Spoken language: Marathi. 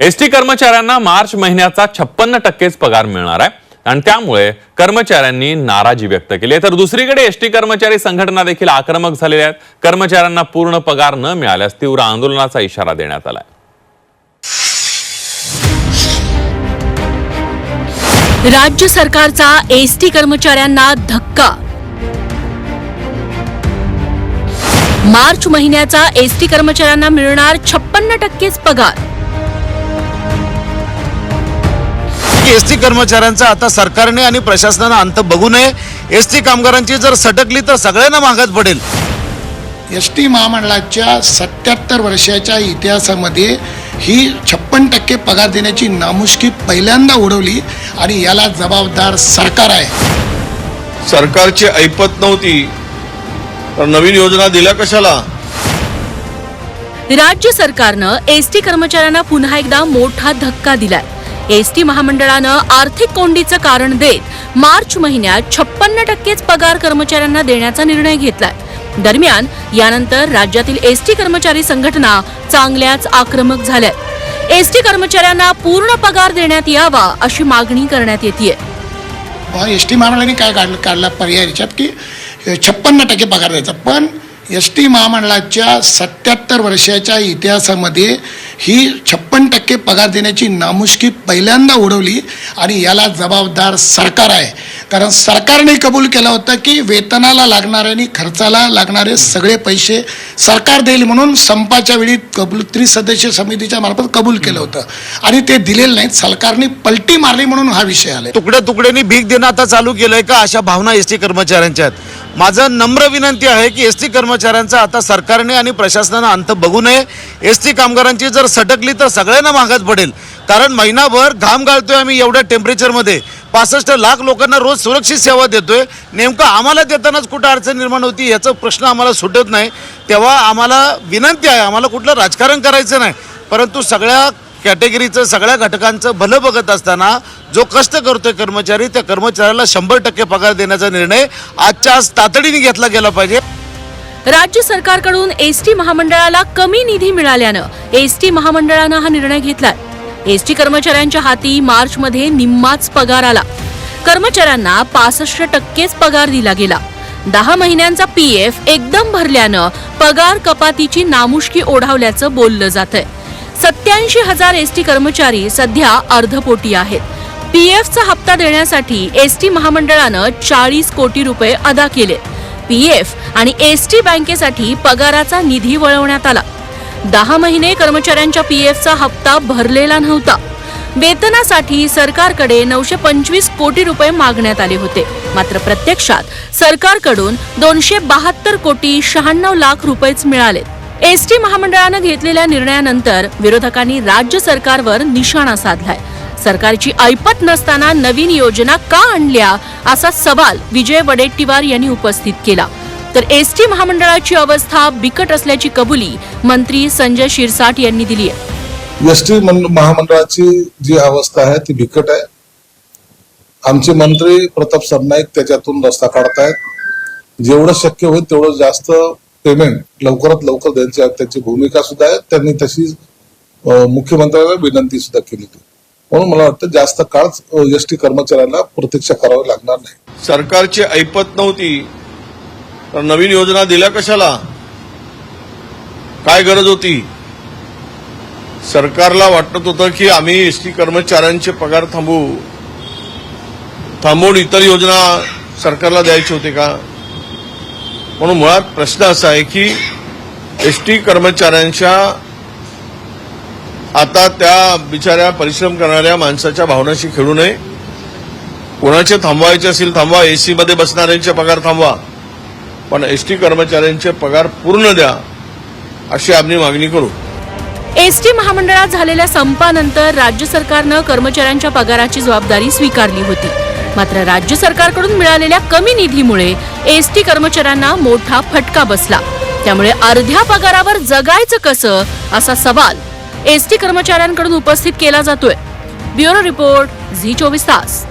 एसटी कर्मचाऱ्यांना मार्च महिन्याचा छप्पन्न टक्केच पगार मिळणार आहे. आणि त्यामुळे कर्मचाऱ्यांनी नाराजी व्यक्त केली आहे. तर दुसरीकडे एसटी कर्मचारी संघटना देखील आक्रमक झालेल्या आहेत. कर्मचाऱ्यांना पूर्ण पगार न मिळाल्यास तीव्र आंदोलनाचा इशारा देण्यात आलाय. राज्य सरकारचा एसटी कर्मचाऱ्यांना धक्का. मार्च महिन्याचा एसटी कर्मचाऱ्यांना मिळणार छप्पन्न टक्केच पगार. एस टी कर्मचाऱ्यांचा आता सरकारने आणि प्रशासनानं अंत बघू नये. एस टी कामगारांची जर सटकली तर सगळ्यांना महागात पडेल. एस टी महामंडळाच्या सत्याहत्तर वर्षाच्या इतिहासामध्ये ही छप्पन टक्के पगार देण्याची नामुष्की पहिल्यांदा उडवली आणि याला जबाबदार सरकार आहे. सरकारची ऐपत नव्हती. तर नवीन योजना दिल्या कशाला? राज्य सरकारनं एसटी कर्मचाऱ्यांना पुन्हा एकदा मोठा धक्का दिलाय. एसटी महामंडळानं आर्थिक कोंडीचं कारण देत मार्च महिन्यात छप्पन्न टक्केच पगार कर्मचाऱ्यांना देण्याचा निर्णय घेतलाय. दरम्यान यानंतर राज्यातील एसटी कर्मचारी संघटना चांगल्याच आक्रमक झाल्यात. एसटी कर्मचाऱ्यांना पूर्ण पगार देण्यात यावा अशी मागणी करण्यात येते एस टी महामंडळाने काय काढलं काढला पर्याय याच्यात की छप्पन्न टक्के पगार द्यायचा. पण एस टी महामंडळाच्या सत्याहत्तर वर्षाच्या इतिहासामध्ये ही छप्पन टक्के पगार देण्याची नामुष्की पहिल्यांदा उडवली आणि याला जबाबदार सरकार आहे. कारण सरकारने कबूल केलं होतं की वेतनाला लागणारे आणि खर्चाला लागणारे सगळे पैसे सरकार देईल म्हणून संपाच्या वेळी कबूल त्रिसदस्य समितीच्या मार्फत कबूल केलं होतं. आणि ते दिलेलं नाहीत. सरकारने पलटी मारली म्हणून हा विषय आला तुकड्या तुकड्यांनी भीक देणं आता चालू केलंय का? अशा भावना एस टी कर्मचाऱ्यांच्या आहेत. माझं नम्र विनंती आहे की एस टी कर्मचाऱ्यांचा आता सरकारने आणि प्रशासनानं अंत बघू नये. एस टी कामगारांची जर सटकली तर सगळ्यांना महागात पडेल. कारण महिनाभर घाम गाळतोय आम्ही एवढ्या टेम्परेचरमध्ये पासष्ट लाख लोकांना रोज सुरक्षित सेवा देतोय. नेमकं आम्हाला देतानाच कुठं अडचण निर्माण होती याचा प्रश्न आम्हाला सुटत नाही. तेव्हा आम्हाला विनंती आहे आम्हाला कुठलं राजकारण करायचं नाही. परंतु सगळ्या कॅटेगरीचं सगळ्या घटकांचं भलं बघत असताना जो कष्ट करतोय कर्मचारी त्या कर्मचाऱ्याला शंभर टक्के पगार देण्याचा निर्णय आजच्या आज तातडीने घेतला गेला पाहिजे. राज्य सरकारकडून एसटी महामंडळाला कमी निधी मिळाल्यानं एसटी महामंडळानं हा निर्णय घेतलाय. एसटी कर्मचाऱ्यांच्या हाती मार्चमध्ये निम्माच पगार आला. कर्मचाऱ्यांना पासष्ट टक्केच पगार दिला गेला. दहा महिन्यांचा पी एफ एकदम भरल्यानं पगार कपातीची नामुष्की ओढावल्याचं बोललं जातंय. सत्याऐंशी हजार एसटी कर्मचारी सध्या अर्धपोटी आहेत. पी एफचा हप्ता देण्यासाठी एसटी महामंडळानं चाळीस कोटी रुपये अदा केले. पी एफ आणि एसटी बँकेसाठी पगाराचा निधी वळवण्यात आला. दहा महिने कर्मचाऱ्यांच्या पीएफचा हप्ता भरलेला नव्हता. वेतनासाठी सरकारकडे नऊशे पंचवीस कोटी रुपये मागण्यात आले होते. मात्र प्रत्यक्षात सरकारकडून दोनशे बहात्तर कोटी शहाण्णव लाख रुपयेच मिळालेत एसटी महामंडळानं घेतलेल्या निर्णयानंतर विरोधकांनी राज्य सरकारवर निशाणा साधलाय. सरकारची ऐपत नसताना नवीन योजना का आणल्या असा सवाल विजय वडेट्टीवार यांनी उपस्थित केला. तर एसटी महामंडळाची अवस्था बिकट असल्याची कबुली मंत्री संजय शिरसाट यांनी दिली आहे. एस टी महामंडळाची जी अवस्था आहे ती बिकट आहे. आमचे मंत्री प्रताप सरनाईक त्याच्यातून रस्ता काढतायत. जेवढं शक्य होईल तेवढं जास्त पेमेंट लवकरात लवकर द्यायची त्यांची भूमिका सुद्धा आहे. त्यांनी तशी मुख्यमंत्र्यांना विनंती सुद्धा केली होती. म्हणून मला वाटतं जास्त काळ एस टी कर्मचाऱ्यांना प्रतीक्षा करावी लागणार नाही. सरकारची ऐपत नव्हती. तर नवीन योजना दिल्या कशाला? काय गरज होती? सरकारला वाटत होतं की आम्ही एसटी कर्मचाऱ्यांचे पगार थांबवू. थांबवून इतर योजना सरकारला द्यायचे होते का? म्हणून मुळात प्रश्न असा आहे की एसटी कर्मचाऱ्यांच्या आता त्या बिचाऱ्या परिश्रम करणाऱ्या माणसाच्या भावनाशी खेळू नये. कोणाचे थांबवायचे असेल थांबवा. एसी मध्ये बसणाऱ्यांचे पगार थांबवा. पण एस टी कर्मचाऱ्यांचे पगार पूर्ण द्या अशी आम्ही मागणी करू. एसटी महामंडळात झालेल्या संपानंतर राज्य सरकारनं कर्मचाऱ्यांच्या पगाराची जबाबदारी स्वीकारली होती. मात्र राज्य सरकारकडून मिळालेल्या कमी निधीमुळे एसटी कर्मचाऱ्यांना मोठा फटका बसला. त्यामुळे अर्ध्या पगारावर जगायचं कसं असा सवाल एसटी कर्मचाऱ्यांकडून उपस्थित केला जातोय. ब्युरो रिपोर्ट झी चोवीस तास.